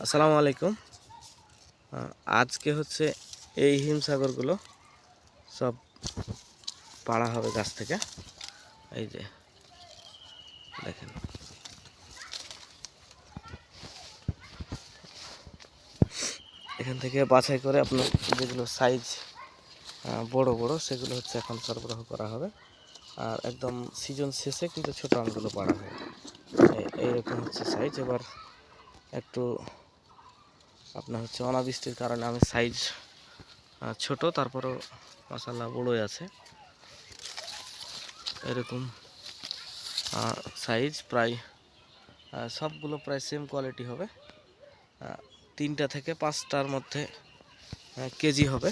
আসসালামু আলাইকুম। আজকে হচ্ছে এই হিমসাগরগুলো সব পাড়া হবে গাছ থেকে। এই যে, দেখেন। এখান থেকে বাছাই করে আপনার যেগুলো সাইজ বড় বড়, সেগুলো হচ্ছে এখন সরবরাহ করা হবে। আর একদম সিজন শেষে কিন্তু ছোট আমগুলো পাড়া এই- এইরকম হচ্ছে সাইজ এবার একটু আপনার হচ্ছে অনাবৃষ্টির কারণে আমি সাইজ ছোট, তারপরও মশালা বড়ই আছে। এরকম সাইজ প্রায় সবগুলো প্রায় সেম কোয়ালিটি হবে। তিনটা থেকে পাঁচটার মধ্যে কেজি হবে।